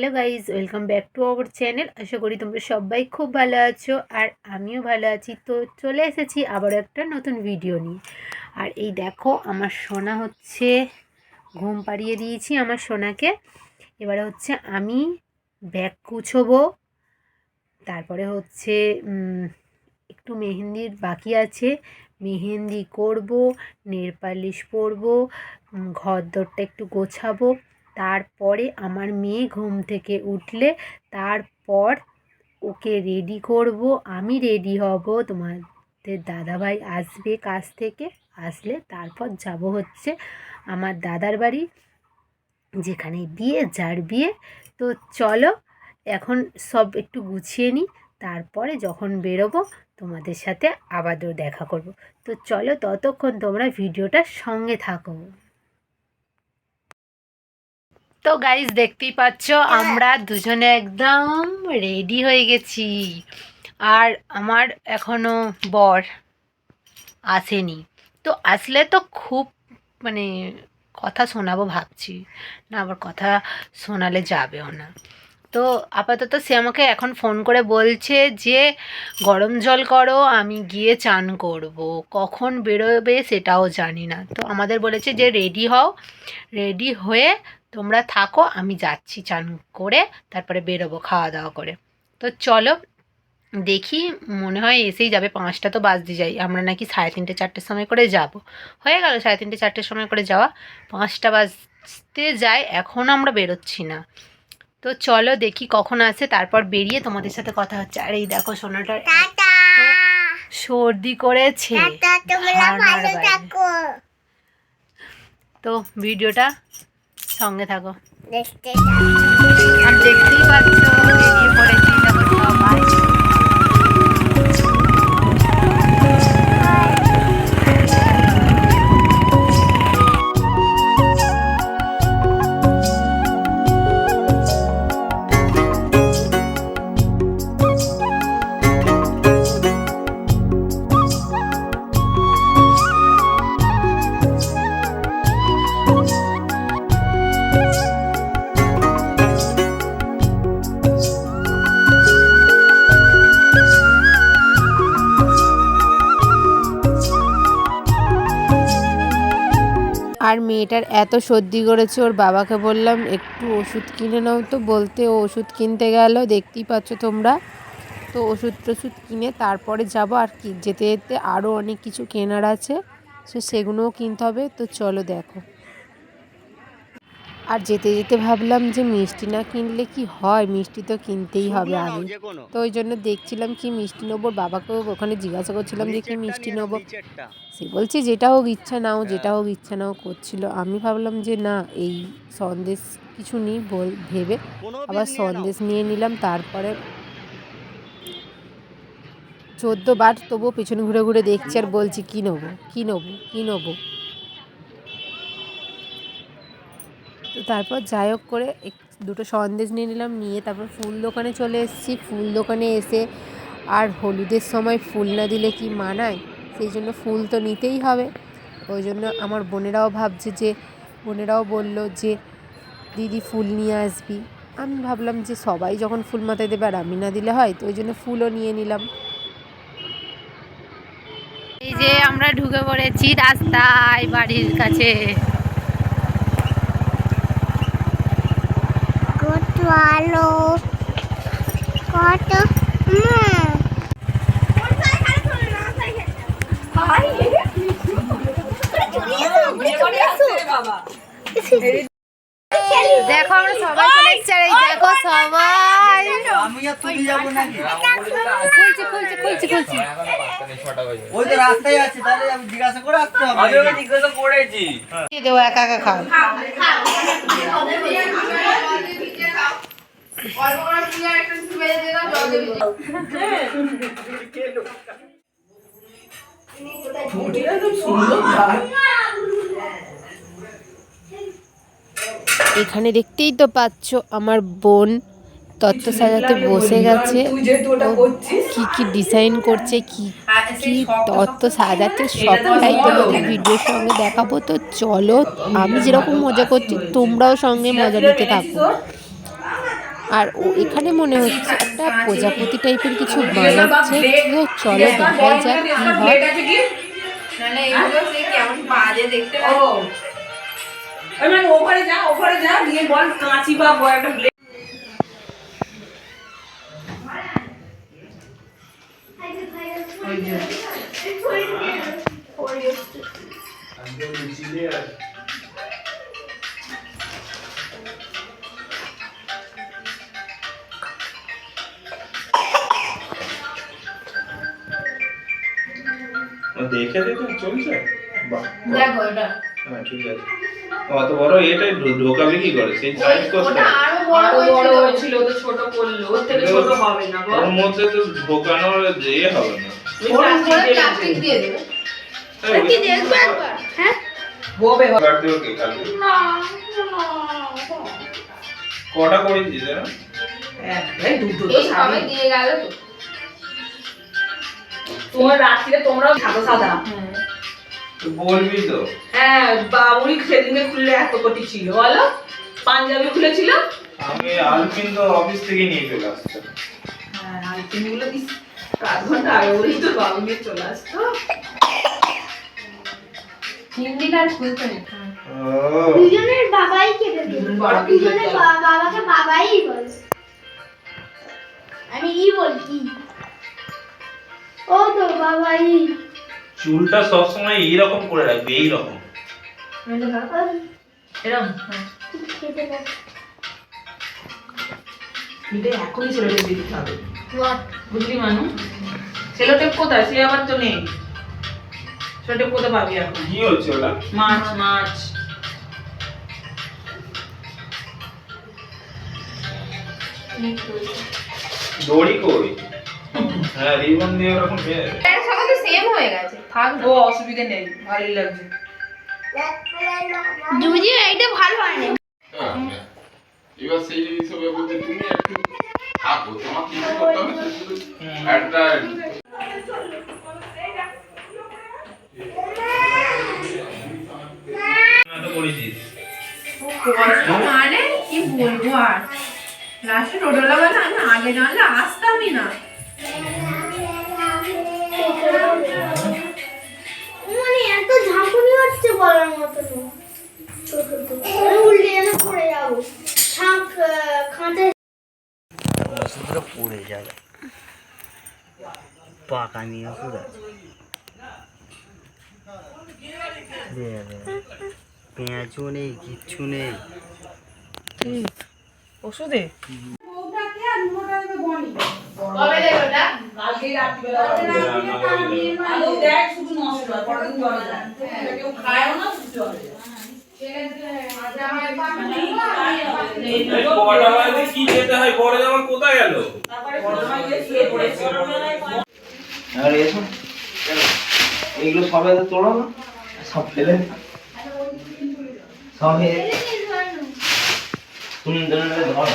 Hello guys welcome back to our channel. আশা করি তোমরা সবাই খুব ভালো আছো আর আমিও ভালো আছি। তো চলে এসেছি আবারও একটা নতুন ভিডিও নিয়ে। আর এই দেখো, আমার সোনা হচ্ছে ঘুম পাড়িয়ে দিয়েছি আমার সোনাকে। এবারে হচ্ছে আমি ব্যাগ গুছোবো। তারপরে হচ্ছে একটু মেহেন্দির বাকি আছে। মেহেন্দি করব, নেল পালিশ পরবো ঘর দরটা একটু গোছাবো। তারপরে আমার মেয়ে ঘুম থেকে উঠলে তারপর ওকে রেডি করব। আমি রেডি হব। তোমাদের দাদাভাই আসবে কাজ থেকে। আসলে তারপর যাব হচ্ছে আমার দাদার বাড়ি, যেখানে বিয়ে, যার বিয়ে। তো চলো, এখন সব একটু গুছিয়ে নিই। তারপরে যখন বেরোবো, তোমাদের সাথে আবারও দেখা করব। তো চলো ততক্ষণ তোমরা ভিডিওটার সঙ্গে থাকো। তো গাইজ দেখতেই পাচ্ছ আমরা দুজনে একদম রেডি হয়ে গেছি। আর আমার এখনও বর আসেনি। তো আসলে তো খুব মানে কথা শোনাবো ভাবছি না আবার কথা শোনালে যাবেও না। তো আপাতত সে আমাকে এখন ফোন করে বলছে যে গরম জল করো আমি গিয়ে চান করব। কখন বেরোবে সেটাও জানি না। তো আমাদের বলেছে যে রেডি হও। রেডি হয়ে তোমরা থাকো আমি যাচ্ছি চান করে তারপরে বেরোবো খাওয়া দাওয়া করে। তো চলো দেখি মনে হয় এসেই যাবে পাঁচটা তো বাজতে যাই আমরা নাকি সাড়ে তিনটে চারটের সময় করে যাব। হয়ে গেল সাড়ে তিনটে চারটের সময় করে যাওয়া পাঁচটা বাজতে যায় এখন আমরা বেরোচ্ছি না। তো চলো দেখি কখন আসে তারপর বেরিয়ে তোমাদের সাথে কথা হচ্ছে। আর এই দেখো সোনাটার সর্দি করেছে। তো ভিডিওটা সঙ্গে থাকো। আর দেখতেই পাচ্ছ বেরিয়ে পড়েছি দেখো সবাই। মেয়েটার এত সর্দি করেছে, ওর বাবাকে বললাম, একটু ওষুধ কিনে নাও তো। বলতে ও ওষুধ কিনতে গেল, দেখতেই পাচ্ছ তোমরা। তো ওষুধ টষুধ কিনে তারপরে যাব আর কি, যেতে যেতে আরও অনেক কিছু কেনার আছে সেগুলোও কিনতে হবে। তো চলো দেখো। আর যেতে যেতে ভাবলাম যে মিষ্টি না কিনলে কি হয়? মিষ্টি তো কিনতেই হবে আগে। তো ওই জন্য দেখছিলাম কি মিষ্টি নেব বাবাকেও ওখানে জিজ্ঞাসা করছিলাম যে কি মিষ্টি নেব। সে বলছে যেটা হোক ইচ্ছা নাও যেটা হোক ইচ্ছা নাও করছিল। আমি ভাবলাম যে না এই সন্দেশ কিছু নিই বল ভেবে আবার সন্দেশ নিয়ে নিলাম। তারপরে চোদ্দ বার তবুও পেছনে ঘুরে ঘুরে দেখছি আর বলছি কী নেব? কী নেব? কী নেব? তারপর যাই হোক করে দুটো সন্দেশ নিয়ে নিলাম, নিয়ে তারপর ফুল দোকানে চলে এসেছি। ফুল দোকানে এসে আর হলুদের সময় ফুল না দিলে কি মানায়? সেই জন্য ফুল তো নিতেই হবে। ওই জন্য আমার বোনেরাও ভাবছে যে, বোনেরাও বলল যে, দিদি, ফুল নিয়ে আসবি। আমি ভাবলাম যে, সবাই যখন ফুল মাথায় দেবে আর আমি না দিলে হয়, তো ওই জন্য ফুলও নিয়ে নিলাম। এই যে আমরা ঢুকে পড়েছি রাস্তায় বাড়ির কাছে। কত আলো। কত হুম। দেখো আমরা সবাই চলে এসেছি আর এই দেখো সবাই। আমি আর তুমি যাব নাকি খুলছি খুলছি খুলছি খুলছি। ওই তো রাস্তায় আছে তাহলে আমি জিজ্ঞাসা করে আসতে হবে। আমি ওকে জিজ্ঞাসা করেছি দেবো একা একা খাও। এখানে দেখতেই তো পাচ্ছ আমার বোন তত্ত্ব সাজাতে বসে গেছে। কি কি ডিজাইন করছে কি কি তত্ত্ব সাজাতে সবটাই তোমাদের ভিডিওর সঙ্গে দেখাবো। তো চলো আমি যেরকম মজা করছি তোমরাও সঙ্গে মজা নিতে থাকো। আর ও এখানে মনে হচ্ছে একটা প্রজাপতি টাইপের কিছু বানাচ্ছে চলো দেখা যাক কি হয়। ওই মানে ওপরে যা ওপরে যা বল কাঁচি বা ব্লেড দেখে দেখে চলছে? বাহ দেখো এটা। হ্যাঁ ঠিক আছে। অত বড় এটা ঢোকাবে কি করে? সেই সাইজ কত আরও বড় বড় হয়েছিল। তো ছোট করল। ওর থেকে ছোট হবে না ওর মধ্যে তো ঢোকানোর যে হবে না। ওর উপরে দিয়ে প্লাস্টিক দিয়ে দেবে। কি দেখবে একবার? হ্যাঁ? হবে। কাটতে কটা হ্যাঁ, এই দুটো তো সামনে। দিয়ে গেল তো। তোমার রাত্রিরে তোমরাও সাদা সাদা। বলবি তো। হ্যাঁ বাবুরি সেদিনে খুললে এত কোটি ছিল বলো? পাঞ্জাবি খুলেছিল? আমি আলপিন তো অফিস থেকে নিয়ে চলে হ্যাঁ আইটেমগুলো দিস আধ ঘণ্টা আগে বলেই তো বাবু নিয়ে চলে আসতো। হিন্দিটা আর খুলতে নেই। ও। দুজনের বাবাই কেটে দিল। দুজন বাবা কি দুজনের বাবাকে বাবাই বলে। আমি ই বলি ই ও তো বাবাই চুলটা সবসময় এইরকম করে রাখবি এইরকম। এরকম হ্যাঁ। কেটে দেয় এটা এখনই সেলোটেপ দিতে হবে বুঝলি মানু? সেলোটেপ কোথায়? সে আবার তো নেই। সেলোটেপ কোথায় পাবি এখন? কি হচ্ছে ওটা? মাছ মাছ। দড়ি কই? হ্যাঁ রিবন দিয়ে ওরকম এর সঙ্গে তো সেম হয়ে গেছে থাক ও অসুবিধে নেই ভালোই লাগছে। যদিও এইটা ভালো হয় না হ্যাঁ, হ্যাঁ। এবার সেই হিসেবে বলতে তুমি একটু থাকো তোমার কিছু করতে হবে? একটা মানে কি বলব আর? লাস্টে টোটোলা বলে আমি আগে জানলে আসতামই না। পাকা ওষুধ আছে পেঁয়াজও নেই কিচ্ছু নেই ওষুধে কি? যেতে হয় বড় জামা কোথায় গেল? আর এসো। এগুলো সবাই তো তোলো না সব ফেলে সব সুন্দর ধরো।